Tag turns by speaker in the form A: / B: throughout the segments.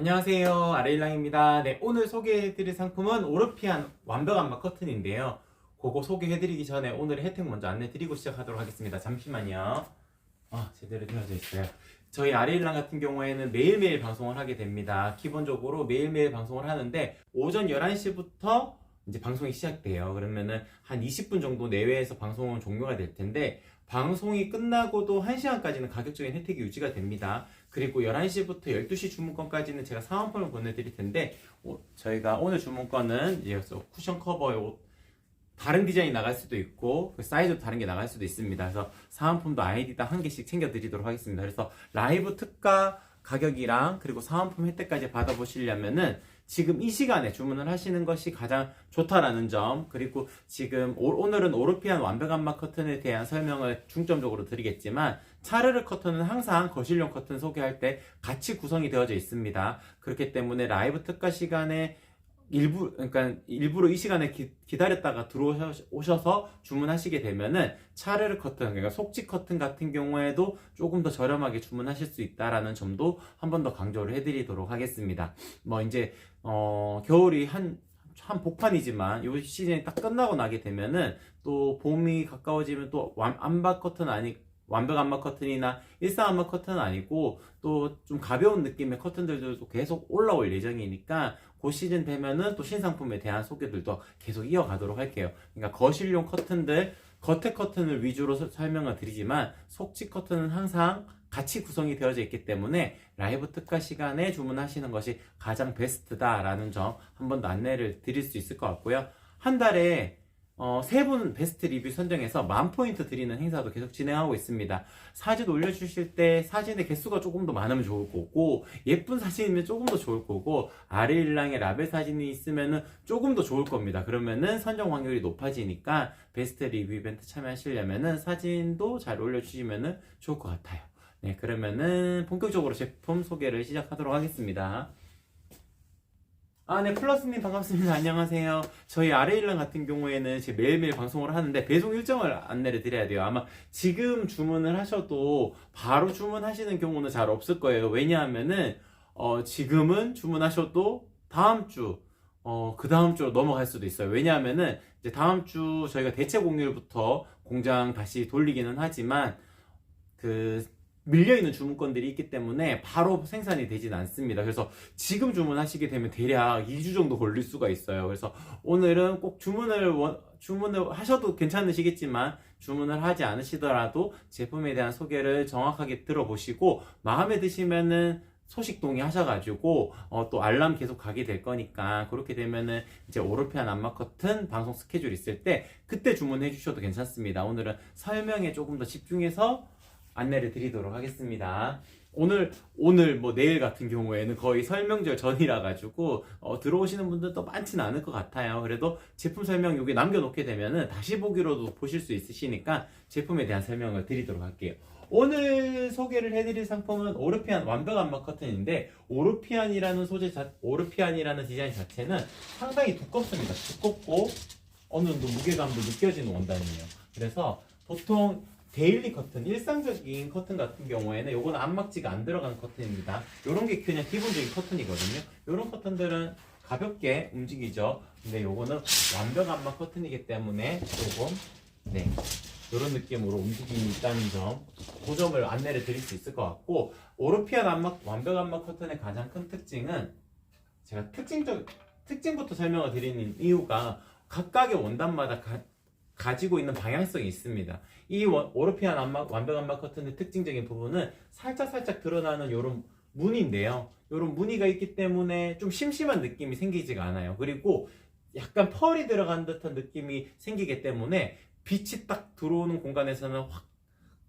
A: 안녕하세요. 아레일랑입니다. 네 오늘 소개해드릴 상품은 오르피안 완벽 안마 커튼인데요. 그거 소개해드리기 전에 오늘의 혜택 먼저 안내드리고 시작하도록 하겠습니다. 잠시만요. 아 제대로 되어져 있어요. 저희 아레일랑 같은 경우에는 매일매일 방송을 하게 됩니다. 기본적으로 매일매일 방송을 하는데 오전 11시부터 이제 방송이 시작돼요. 그러면은 한 20분 정도 내외에서 방송은 종료가 될 텐데 방송이 끝나고도 1시간까지는 가격적인 혜택이 유지가 됩니다. 그리고 11시부터 12시 주문권까지는 제가 사은품을 보내드릴 텐데 어, 저희가 오늘 주문권은 이제 쿠션 커버에 옷 다른 디자인이 나갈 수도 있고 그 사이즈도 다른 게 나갈 수도 있습니다. 그래서 사은품도 아이디당 한 개씩 챙겨드리도록 하겠습니다. 그래서 라이브 특가 가격이랑 그리고 사은품 혜택까지 받아보시려면은 지금 이 시간에 주문을 하시는 것이 가장 좋다라는 점 그리고 지금 오- 오늘은 오르피안 완벽 안마 커튼에 대한 설명을 중점적으로 드리겠지만 차르르 커튼은 항상 거실용 커튼 소개할 때 같이 구성이 되어져 있습니다. 그렇기 때문에 라이브 특가 시간에 일부 그러니까 일부러 이 시간에 기, 기다렸다가 들어오셔서 주문하시게 되면은 차르르 커튼 그러니까 속지 커튼 같은 경우에도 조금 더 저렴하게 주문하실 수 있다라는 점도 한 번 더 강조를 해드리도록 하겠습니다. 뭐 이제 어 겨울이 한한 복판이지만 이 시즌이 딱 끝나고 나게 되면은 또 봄이 가까워지면 또 완- 안박 커튼 아니 완벽 안마 커튼이나 일상 안마 커튼은 아니고 또 좀 가벼운 느낌의 커튼들도 계속 올라올 예정이니까 그 시즌 되면은 또 신상품에 대한 소개들도 계속 이어가도록 할게요. 그러니까 거실용 커튼들 겉에 커튼을 위주로 서- 설명을 드리지만 속지 커튼은 항상 같이 구성이 되어져 있기 때문에 라이브 특가 시간에 주문하시는 것이 가장 베스트다라는 점 한 번 더 안내를 드릴 수 있을 것 같고요. 한 달에 어, 세 분 베스트 리뷰 선정해서 만 포인트 드리는 행사도 계속 진행하고 있습니다. 사진 올려주실 때 사진의 개수가 조금 더 많으면 좋을 거고 예쁜 사진이면 조금 더 좋을 거고 아래일랑의 라벨 사진이 있으면은 조금 더 좋을 겁니다. 그러면은 선정 확률이 높아지니까 베스트 리뷰 이벤트 참여하시려면은 사진도 잘 올려주시면은 좋을 것 같아요. 네, 그러면은 본격적으로 제품 소개를 시작하도록 하겠습니다. 아, 네, 플러스님 반갑습니다. 안녕하세요. 저희 아레일랑 같은 경우에는 제 매일매일 방송을 하는데 배송 일정을 안내를 드려야 돼요. 아마 지금 주문을 하셔도 바로 주문하시는 경우는 잘 없을 거예요. 왜냐하면은, 어, 지금은 주문하셔도 다음 주, 어, 그 다음 주로 넘어갈 수도 있어요. 왜냐하면은, 이제 다음 주 저희가 대체 공휴일부터 공장 다시 돌리기는 하지만, 그, 밀려있는 주문건들이 있기 때문에 바로 생산이 되진 않습니다. 그래서 지금 주문하시게 되면 대략 2주 정도 걸릴 수가 있어요. 그래서 오늘은 꼭 주문을 원- 주문을 하셔도 괜찮으시겠지만 주문을 하지 않으시더라도 제품에 대한 소개를 정확하게 들어보시고 마음에 드시면은 소식 동의하셔가지고 어, 또 알람 계속 가게 될 거니까 그렇게 되면은 이제 오르피안 안마 커튼 방송 스케줄 있을 때 그때 주문해 주셔도 괜찮습니다. 오늘은 설명에 조금 더 집중해서 안내를 드리도록 하겠습니다. 오늘 오늘 뭐 내일 같은 경우에는 거의 설명절 전이라 가지고 어, 들어오시는 분들도 많지는 않을 것 같아요. 그래도 제품 설명 여기 남겨놓게 되면은 다시 보기로도 보실 수 있으시니까 제품에 대한 설명을 드리도록 할게요. 오늘 소개를 해드릴 상품은 오르피안 완벽 안마 커튼인데 오르피안이라는 소재 자 오르피안이라는 디자인 자체는 상당히 두껍습니다. 두껍고 어느 정도 무게감도 느껴지는 원단이에요. 그래서 보통 데일리 커튼, 일상적인 커튼 같은 경우에는 요거는 안막지가 안 들어간 커튼입니다. 요런 게 그냥 기본적인 커튼이거든요. 요런 커튼들은 가볍게 움직이죠. 근데 요거는 완벽 안막 커튼이기 때문에 조금 네 요런 느낌으로 움직임이 있다는 점, 그 점을 안내를 드릴 수 있을 것 같고 오르피안 안막 완벽 안막 커튼의 가장 큰 특징은 제가 특징적 특징부터 설명을 드리는 이유가 각각의 원단마다 가, 가지고 있는 방향성이 있습니다. 이 원- 오르피안 안마, 완벽 안마 커튼의 특징적인 부분은 살짝 살짝 드러나는 이런 무늬인데요. 이런 무늬가 있기 때문에 좀 심심한 느낌이 생기지가 않아요. 그리고 약간 펄이 들어간 듯한 느낌이 생기기 때문에 빛이 딱 들어오는 공간에서는 확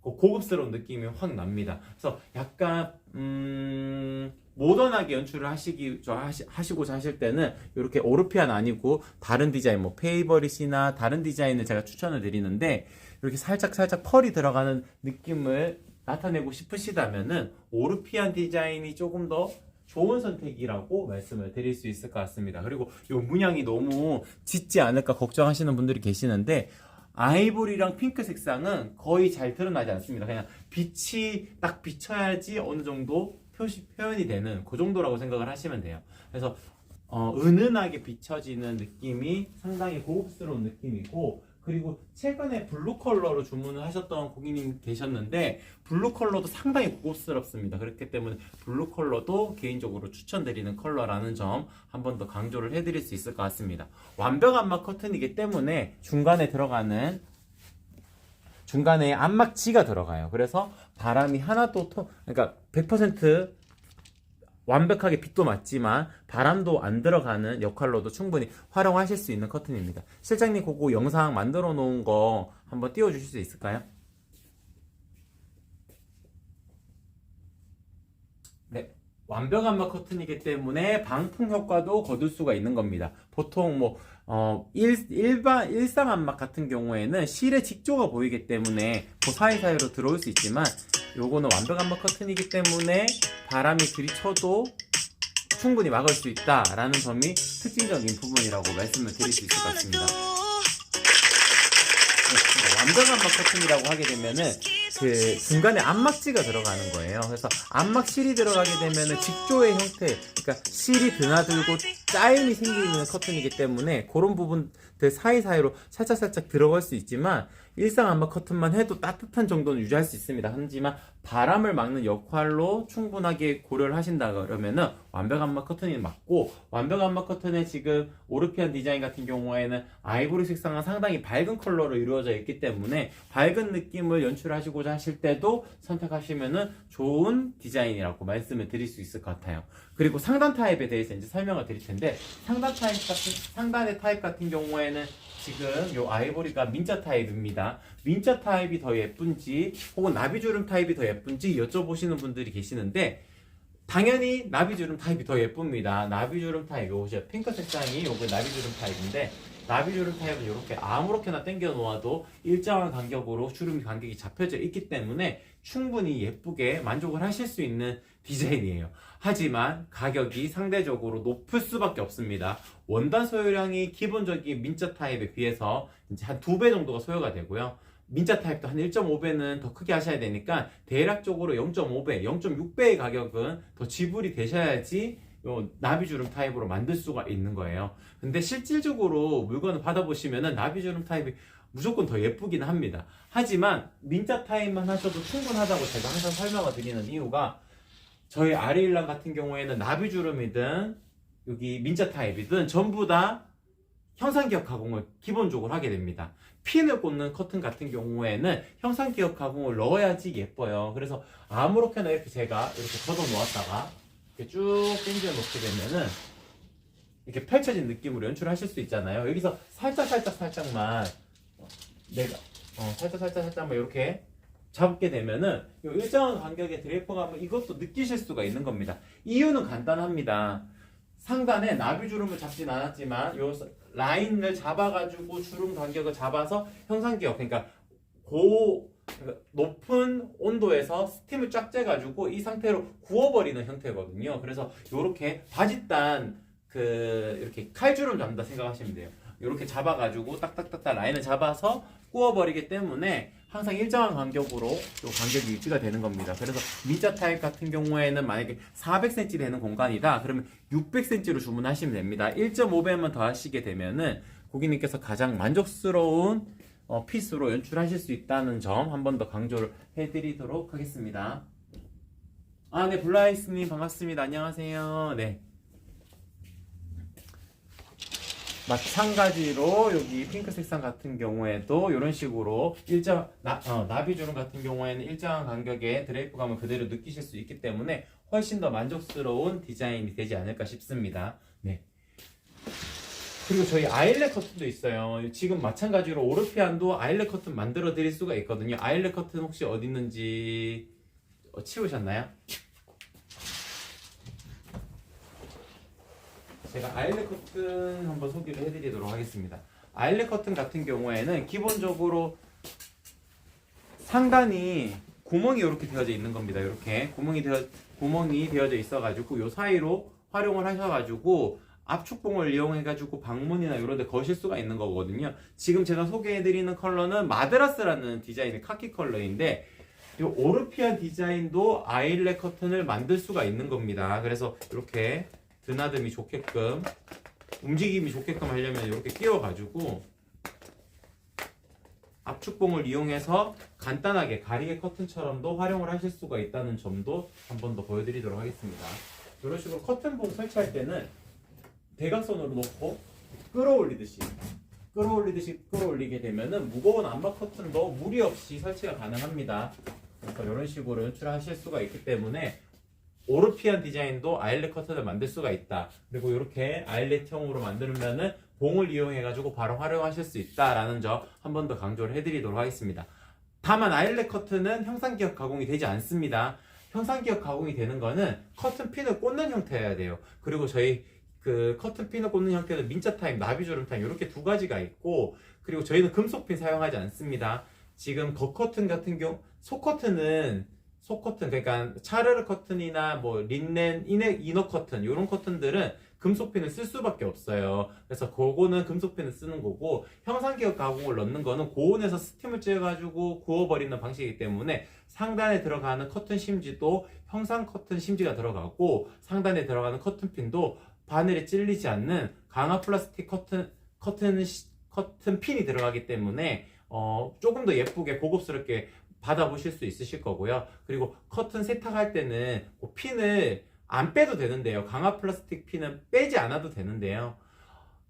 A: 고- 고급스러운 느낌이 확 납니다. 그래서 약간 음, 모던하게 연출을 하시기 저 하시, 하시 고자 하실 때는 이렇게 오르피안 아니고 다른 디자인 뭐 페이버릿이나 다른 디자인을 제가 추천을 드리는데 이렇게 살짝 살짝 펄이 들어가는 느낌을 나타내고 싶으시다면은 오르피안 디자인이 조금 더 좋은 선택이라고 말씀을 드릴 수 있을 것 같습니다. 그리고 이 문양이 너무 짙지 않을까 걱정하시는 분들이 계시는데 아이보리랑 핑크 색상은 거의 잘 드러나지 않습니다. 그냥 빛이 딱 비쳐야지 어느 정도 표시 표현이 되는 그 정도라고 생각을 하시면 돼요. 그래서 어, 은은하게 비춰지는 느낌이 상당히 고급스러운 느낌이고 그리고 최근에 블루 컬러로 주문을 하셨던 고객님 계셨는데 블루 컬러도 상당히 고급스럽습니다. 그렇기 때문에 블루 컬러도 개인적으로 추천드리는 컬러라는 점 한 번 더 강조를 해드릴 수 있을 것 같습니다. 완벽 안마 커튼이기 때문에 중간에 들어가는 중간에 안막지가 들어가요. 그래서 바람이 하나도 통, 그러니까 100% 완벽하게 빛도 맞지만 바람도 안 들어가는 역할로도 충분히 활용하실 수 있는 커튼입니다. 실장님 그거 영상 만들어 놓은 거 한번 띄워 주실 수 있을까요? 네. 완벽 안마 커튼이기 때문에 방풍 효과도 거둘 수가 있는 겁니다. 보통 뭐 어, 일, 일반 일상 안막 같은 경우에는 실의 직조가 보이기 때문에 그 사이사이로 들어올 수 있지만 요거는 완벽 안막 커튼이기 때문에 바람이 들이쳐도 충분히 막을 수 있다라는 점이 특징적인 부분이라고 말씀을 드릴 수 있을 것 같습니다. 네, 완벽한 안막 커튼이라고 하게 되면은 그 중간에 안막지가 들어가는 거예요. 그래서 안막실이 들어가게 되면은 직조의 형태, 그러니까 실이 드나들고 짜임이 생기는 커튼이기 때문에 그런 부분들 사이사이로 살짝살짝 들어갈 수 있지만 일상 안막 커튼만 해도 따뜻한 정도는 유지할 수 있습니다. 하지만 바람을 막는 역할로 충분하게 고려를 하신다 그러면은 완벽 안막 커튼이 맞고 완벽 안막 커튼의 지금 오르피안 디자인 같은 경우에는 아이보리 색상은 상당히 밝은 컬러로 이루어져 있기 때문에 밝은 느낌을 연출하시고자 하실 때도 선택하시면은 좋은 디자인이라고 말씀을 드릴 수 있을 것 같아요. 그리고 상단 타입에 대해서 이제 설명을 드릴 텐데 상단 타입 같은 상단의 타입 같은 경우에는 지금 요 아이보리가 민자 타입입니다. 민자 타입이 더 예쁜지 혹은 나비주름 타입이 더 예쁜지 여쭤보시는 분들이 계시는데 당연히 나비주름 타입이 더 예쁩니다. 나비주름 타입 요거 핑크 색상이 요거 나비주름 타입인데 나비주름 타입은 이렇게 아무렇게나 당겨 놓아도 일정한 간격으로 주름 간격이 잡혀져 있기 때문에 충분히 예쁘게 만족을 하실 수 있는 디자인이에요. 하지만 가격이 상대적으로 높을 수밖에 없습니다. 원단 소요량이 기본적인 민자 타입에 비해서 이제 한 두 배 정도가 소요가 되고요. 민자 타입도 한 1.5배는 더 크게 하셔야 되니까 대략적으로 0.5배, 0.6배의 가격은 더 지불이 되셔야지 요 나비주름 타입으로 만들 수가 있는 거예요. 근데 실질적으로 물건을 받아보시면은 나비주름 타입이 무조건 더 예쁘긴 합니다. 하지만 민자 타입만 하셔도 충분하다고 제가 항상 설명을 드리는 이유가 저희 아리일랑 같은 경우에는 나비주름이든 여기 민자 타입이든 전부 다 형상기억 가공을 기본적으로 하게 됩니다. 핀을 꽂는 커튼 같은 경우에는 형상기억 가공을 넣어야지 예뻐요. 그래서 아무렇게나 이렇게 제가 이렇게 걷어 놓았다가 이렇게 쭉 당겨 놓게 되면은 이렇게 펼쳐진 느낌으로 연출하실 수 있잖아요. 여기서 살짝 살짝 살짝만 내가 어, 살짝 살짝 살짝만 이렇게 잡게 되면은 이 일정한 간격의 드레이퍼감을 이것도 느끼실 수가 있는 겁니다. 이유는 간단합니다. 상단에 나비 주름을 잡진 않았지만 요 라인을 잡아가지고 주름 간격을 잡아서 형상기억 그러니까 고 그러니까 높은 온도에서 스팀을 쫙 쬐가지고 이 상태로 구워버리는 형태거든요. 그래서 이렇게 바짓단 그 이렇게 칼주름 잡는다 생각하시면 돼요. 이렇게 잡아가지고 딱딱딱딱 라인을 잡아서 구워버리기 때문에 항상 일정한 간격으로 요 간격이 유지가 되는 겁니다. 그래서 미자 타입 같은 경우에는 만약에 400cm 되는 공간이다. 그러면 600cm로 주문하시면 됩니다. 1.5배만 더 하시게 되면은 고객님께서 가장 만족스러운 어, 핏으로 연출하실 수 있다는 점 한 번 더 강조를 해드리도록 하겠습니다. 아, 네, 블라이스님 반갑습니다. 안녕하세요. 네. 마찬가지로 여기 핑크 색상 같은 경우에도 이런 식으로 일정 나, 어, 나비 주름 같은 경우에는 일정한 간격의 드레이프감을 그대로 느끼실 수 있기 때문에 훨씬 더 만족스러운 디자인이 되지 않을까 싶습니다. 네. 그리고 저희 아일렛 커튼도 있어요. 지금 마찬가지로 오르피안도 아일렛 커튼 만들어 드릴 수가 있거든요. 아일렛 커튼 혹시 어디 있는지 어, 치우셨나요? 제가 아일렛 커튼 한번 소개를 해드리도록 하겠습니다. 아일렛 커튼 같은 경우에는 기본적으로 상단이 구멍이 이렇게 되어져 있는 겁니다. 이렇게 구멍이 되어 구멍이 되어져 있어가지고 요 사이로 활용을 하셔가지고 압축봉을 이용해가지고 방문이나 이런 데 거실 수가 있는 거거든요. 지금 제가 소개해드리는 컬러는 마드라스라는 디자인의 카키 컬러인데 이 오르피안 디자인도 아일렛 커튼을 만들 수가 있는 겁니다. 그래서 이렇게 드나듦이 좋게끔 움직임이 좋게끔 하려면 이렇게 끼워가지고 압축봉을 이용해서 간단하게 가리개 커튼처럼도 활용을 하실 수가 있다는 점도 한 번 더 보여드리도록 하겠습니다. 이런 식으로 커튼봉 설치할 때는 대각선으로 놓고 끌어올리듯이 끌어올리듯이 끌어올리게 되면은 무거운 암막 커튼도 무리 없이 설치가 가능합니다. 그래서 이런 식으로 연출하실 수가 있기 때문에 오르피안 디자인도 아일렛 커튼을 만들 수가 있다. 그리고 이렇게 아일렛형으로 만들면은 봉을 이용해 가지고 바로 활용하실 수 있다라는 점 한 번 더 강조를 해드리도록 하겠습니다. 다만 아일렛 커튼은 형상기억 가공이 되지 않습니다. 형상기억 가공이 되는 거는 커튼 핀을 꽂는 형태여야 돼요. 그리고 저희 그 커튼 핀을 꽂는 형태는 민자 타입, 나비 주름 타입 이렇게 두 가지가 있고 그리고 저희는 금속 핀 사용하지 않습니다. 지금 거 커튼 같은 경우 속 커튼은 속 커튼 그러니까 차르르 커튼이나 뭐 린넨 이너, 이너 커튼 이런 커튼들은 금속 핀을 쓸 수밖에 없어요. 그래서 그거는 금속 핀을 쓰는 거고 형상기억 가공을 넣는 거는 고온에서 스팀을 쬐가지고 구워버리는 방식이기 때문에 상단에 들어가는 커튼 심지도 형상 커튼 심지가 들어가고 상단에 들어가는 커튼 핀도 바늘에 찔리지 않는 강화 플라스틱 커튼 커튼 시- 커튼 핀이 들어가기 때문에 어, 조금 더 예쁘게 고급스럽게 받아보실 수 있으실 거고요. 그리고 커튼 세탁할 때는 그 핀을 안 빼도 되는데요. 강화 플라스틱 핀은 빼지 않아도 되는데요.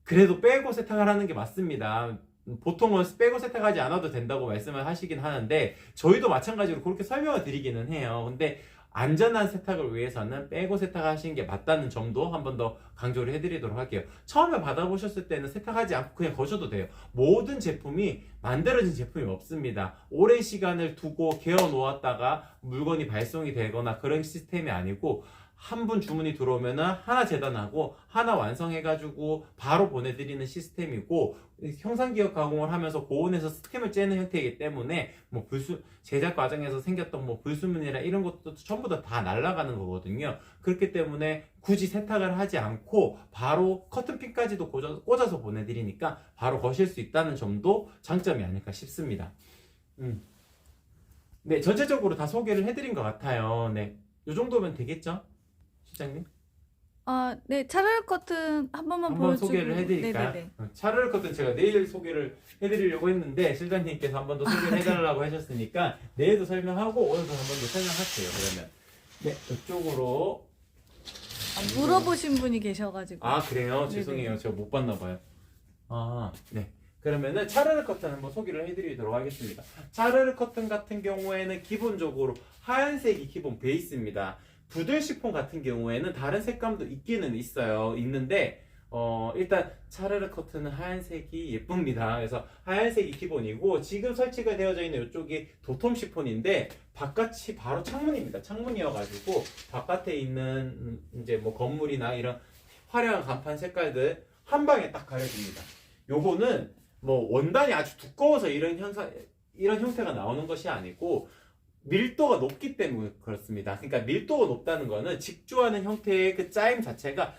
A: 그래도 빼고 세탁을 하는 게 맞습니다. 보통은 빼고 세탁하지 않아도 된다고 말씀을 하시긴 하는데 저희도 마찬가지로 그렇게 설명을 드리기는 해요. 근데 안전한 세탁을 위해서는 빼고 세탁하시는 게 맞다는 점도 한 번 더 강조를 해드리도록 할게요. 처음에 받아보셨을 때는 세탁하지 않고 그냥 거셔도 돼요. 모든 제품이 만들어진 제품이 없습니다. 오랜 시간을 두고 개어 놓았다가 물건이 발송이 되거나 그런 시스템이 아니고 한 분 주문이 들어오면은 하나 재단하고 하나 완성해가지고 바로 보내드리는 시스템이고 형상기억 가공을 하면서 고온에서 스팀을 째는 형태이기 때문에 뭐 불수 제작 과정에서 생겼던 뭐 불순물이나 이런 것도 전부 다 다 날아가는 거거든요. 그렇기 때문에 굳이 세탁을 하지 않고 바로 커튼핀까지도 꽂아- 꽂아서 보내드리니까 바로 거실 수 있다는 점도 장점이 아닐까 싶습니다. 음. 네, 전체적으로 다 소개를 해드린 것 같아요. 네, 이 정도면 되겠죠, 실장님?
B: 아, 네, 차라리 커튼 한 번만
A: 한번
B: 보여주고.
A: 소개를 해드릴까요?
B: 네네네.
A: 어, 차를 것은 제가 내일 소개를 해드리려고 했는데 실장님께서 한 번 더 소개를 해달라고 하셨으니까 내일도 설명하고 오늘도 한 번 더 설명할게요. 그러면 네 이쪽으로
B: 아, 물어보신 분이 계셔가지고.
A: 아 그래요?
B: 네네.
A: 죄송해요. 제가 못 봤나 봐요. 아 네. 그러면은 차르르 커튼 한번 소개를 해드리도록 하겠습니다. 차르르 커튼 같은 경우에는 기본적으로 하얀색이 기본 베이스입니다. 부들 시폰 같은 경우에는 다른 색감도 있기는 있어요. 있는데 어, 일단 차르르 커튼은 하얀색이 예쁩니다. 그래서 하얀색이 기본이고 지금 설치가 되어져 있는 이쪽이 도톰 시폰인데 바깥이 바로 창문입니다. 창문이어가지고 바깥에 있는 음, 이제 뭐 건물이나 이런 화려한 간판 색깔들 한 방에 딱 가려집니다. 요거는 뭐 원단이 아주 두꺼워서 이런 현상 이런 형태가 나오는 것이 아니고 밀도가 높기 때문에 그렇습니다. 그러니까 밀도가 높다는 거는 직조하는 형태의 그 짜임 자체가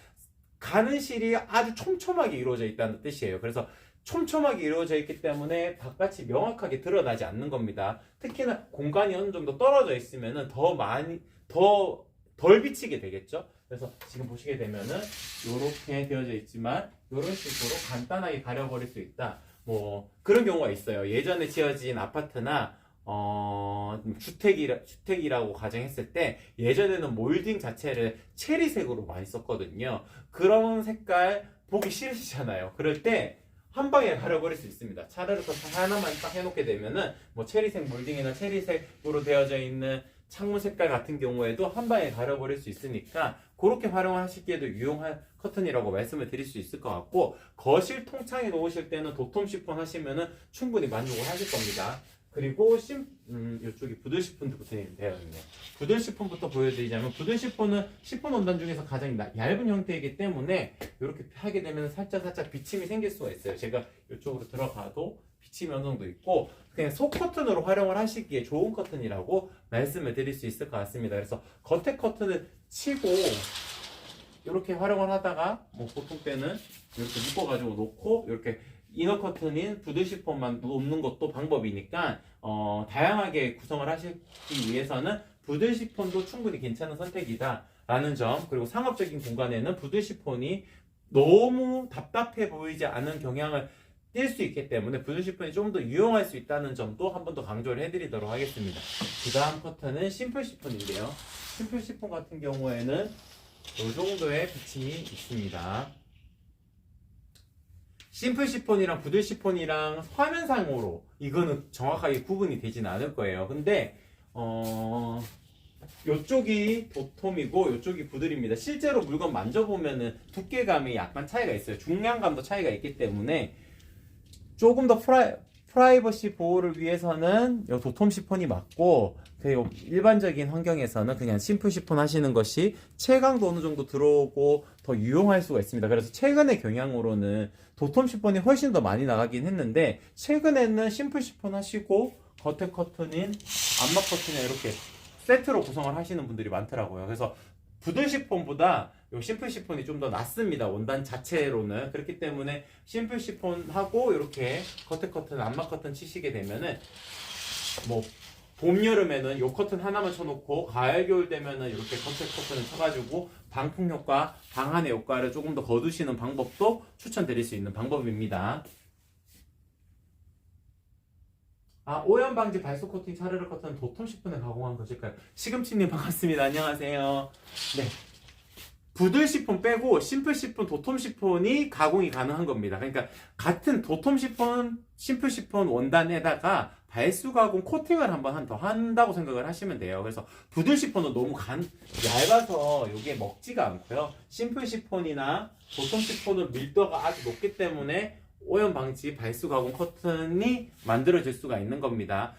A: 가는 실이 아주 촘촘하게 이루어져 있다는 뜻이에요. 그래서 촘촘하게 이루어져 있기 때문에 바깥이 명확하게 드러나지 않는 겁니다. 특히나 공간이 어느 정도 떨어져 있으면은 더 많이 더 덜 비치게 되겠죠. 그래서 지금 보시게 되면은 이렇게 되어져 있지만 이런 식으로 간단하게 가려버릴 수 있다. 뭐 그런 경우가 있어요. 예전에 지어진 아파트나 어, 주택이라, 주택이라고 가정했을 때 예전에는 몰딩 자체를 체리색으로 많이 썼거든요. 그런 색깔 보기 싫으시잖아요. 그럴 때 한 방에 가려버릴 수 있습니다. 차라리 그 하나만 딱 해놓게 되면은 뭐 체리색 몰딩이나 체리색으로 되어져 있는 창문 색깔 같은 경우에도 한 방에 가려버릴 수 있으니까 그렇게 활용하시기에도 유용한 커튼이라고 말씀을 드릴 수 있을 것 같고 거실 통창에 놓으실 때는 도톰 시폰 하시면은 충분히 만족을 하실 겁니다. 그리고 심, 음, 이쪽이 부들 시폰부터 되어 있네요. 부들 시폰부터 보여드리자면 부들 시폰은 시폰 원단 중에서 가장 나- 얇은 형태이기 때문에 이렇게 하게 되면 살짝 살짝 비침이 생길 수가 있어요. 제가 이쪽으로 들어가도 비침이 어느 정도 있고 그냥 속 커튼으로 활용을 하시기에 좋은 커튼이라고 말씀을 드릴 수 있을 것 같습니다. 그래서 겉에 커튼을 치고 이렇게 활용을 하다가 뭐 보통 때는 이렇게 묶어가지고 놓고 이렇게 이너 커튼인 부드 시폰만 놓는 것도 방법이니까 어, 다양하게 구성을 하시기 위해서는 부드 시폰도 충분히 괜찮은 선택이다 라는 점 그리고 상업적인 공간에는 부드 시폰이 너무 답답해 보이지 않은 경향을 띌 수 있기 때문에 부드 시폰이 좀 더 유용할 수 있다는 점도 한 번 더 강조를 해드리도록 하겠습니다. 그 다음 커튼은 심플 시폰인데요. 심플 시폰 같은 경우에는 이 정도의 비침이 있습니다. 심플 시폰이랑 부들 시폰이랑 화면상으로 이거는 정확하게 구분이 되진 않을 거예요. 근데 어 요쪽이 도톰이고 요쪽이 부들입니다. 실제로 물건 만져보면은 두께감이 약간 차이가 있어요. 중량감도 차이가 있기 때문에 조금 더 프라이, 프라이버시 보호를 위해서는 요 도톰 시폰이 맞고 그 일반적인 환경에서는 그냥 심플 시폰 하시는 것이 체감도 어느 정도 들어오고 더 유용할 수가 있습니다. 그래서 최근의 경향으로는 도톰 시폰이 훨씬 더 많이 나가긴 했는데 최근에는 심플 시폰 하시고 겉에 커튼인 암막 커튼에 이렇게 세트로 구성을 하시는 분들이 많더라고요. 그래서 부들 시폰보다 요 심플 시폰이 좀 더 낫습니다. 원단 자체로는 그렇기 때문에 심플 시폰하고 이렇게 겉에 커튼, 암막 커튼 치시게 되면은 뭐 봄, 여름에는 요 커튼 하나만 쳐놓고 가을, 겨울 되면은 이렇게 겉에 커튼을 쳐가지고 방풍 효과, 방한의 효과를 조금 더 거두시는 방법도 추천드릴 수 있는 방법입니다. 아, 오염 방지 발수 코팅 차르르 커튼 도톰 10분에 가공한 것일까요? 시금치님 반갑습니다. 안녕하세요. 네. 부들 시폰 빼고 심플 시폰, 도톰 시폰이 가공이 가능한 겁니다. 그러니까 같은 도톰 시폰, 심플 시폰 원단에다가 발수 가공 코팅을 한번 한 더 한다고 생각을 하시면 돼요. 그래서 부들 시폰은 너무 간 얇아서 이게 먹지가 않고요. 심플 시폰이나 도톰 시폰은 밀도가 아주 높기 때문에 오염 방지 발수 가공 커튼이 만들어질 수가 있는 겁니다.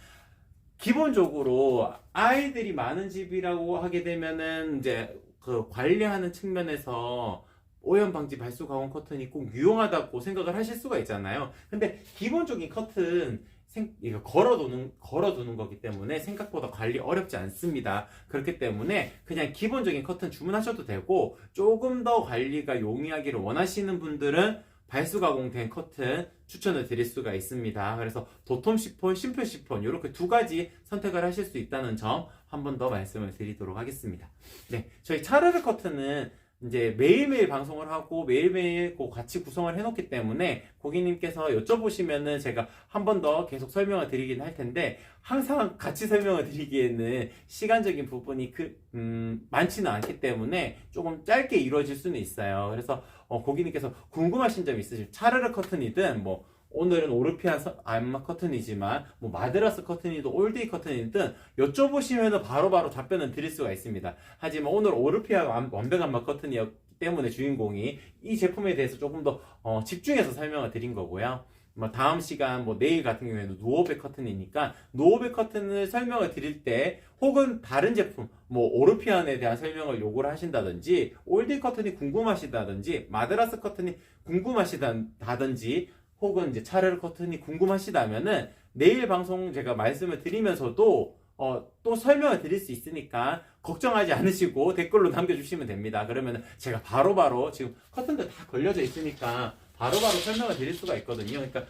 A: 기본적으로 아이들이 많은 집이라고 하게 되면은 이제 그 관리하는 측면에서 오염 방지 발수 가공 커튼이 꼭 유용하다고 생각을 하실 수가 있잖아요. 근데 기본적인 커튼 생, 이거 걸어두는, 걸어두는 거기 때문에 생각보다 관리 어렵지 않습니다. 그렇기 때문에 그냥 기본적인 커튼 주문하셔도 되고 조금 더 관리가 용이하기를 원하시는 분들은 발수 가공된 커튼 추천을 드릴 수가 있습니다. 그래서 도톰 시폰, 심플 시폰 이렇게 두 가지 선택을 하실 수 있다는 점 한 번 더 말씀을 드리도록 하겠습니다. 네, 저희 차르르 커튼은 이제 매일매일 방송을 하고 매일매일 그 같이 구성을 해놓기 때문에 고객님께서 여쭤보시면은 제가 한 번 더 계속 설명을 드리긴 할 텐데 항상 같이 설명을 드리기에는 시간적인 부분이 그, 음, 많지는 않기 때문에 조금 짧게 이루어질 수는 있어요. 그래서 어, 고객님께서 궁금하신 점 있으시면 차르르 커튼이든 뭐 오늘은 오르피안 서- 암막 커튼이지만 뭐 마드라스 커튼이든 올데이 커튼이든 여쭤보시면 바로바로 답변을 드릴 수가 있습니다. 하지만 오늘 오르피아 완- 완벽 암막 커튼이었기 때문에 주인공이 이 제품에 대해서 조금 더 어, 집중해서 설명을 드린 거고요. 뭐 다음 시간 뭐 내일 같은 경우에는 노어백 커튼이니까 노어백 커튼을 설명을 드릴 때 혹은 다른 제품 뭐 오르피안에 대한 설명을 요구를 하신다든지 올데이 커튼이 궁금하시다든지 마드라스 커튼이 궁금하시다든지 혹은 이제 차르르 커튼이 궁금하시다면은 내일 방송 제가 말씀을 드리면서도 어, 또 설명을 드릴 수 있으니까 걱정하지 않으시고 댓글로 남겨주시면 됩니다. 그러면 제가 바로바로 지금 커튼들 다 걸려져 있으니까 바로 바로 설명을 드릴 수가 있거든요. 그러니까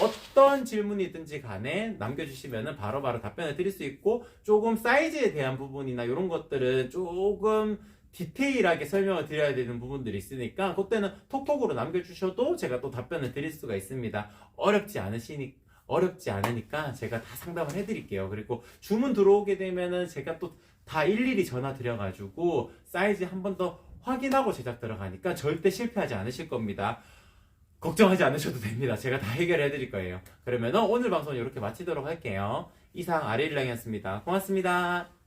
A: 어떤 질문이든지 간에 남겨주시면 바로바로 답변을 드릴 수 있고 조금 사이즈에 대한 부분이나 이런 것들은 조금 디테일하게 설명을 드려야 되는 부분들이 있으니까 그때는 톡톡으로 남겨주셔도 제가 또 답변을 드릴 수가 있습니다. 어렵지 않으시니 어렵지 않으니까 제가 다 상담을 해드릴게요. 그리고 주문 들어오게 되면은 제가 또 다 일일이 전화 드려가지고 사이즈 한 번 더 확인하고 제작 들어가니까 절대 실패하지 않으실 겁니다. 걱정하지 않으셔도 됩니다. 제가 다 해결해 드릴 거예요. 그러면 오늘 방송 이렇게 마치도록 할게요. 이상 아리일랑이었습니다. 고맙습니다.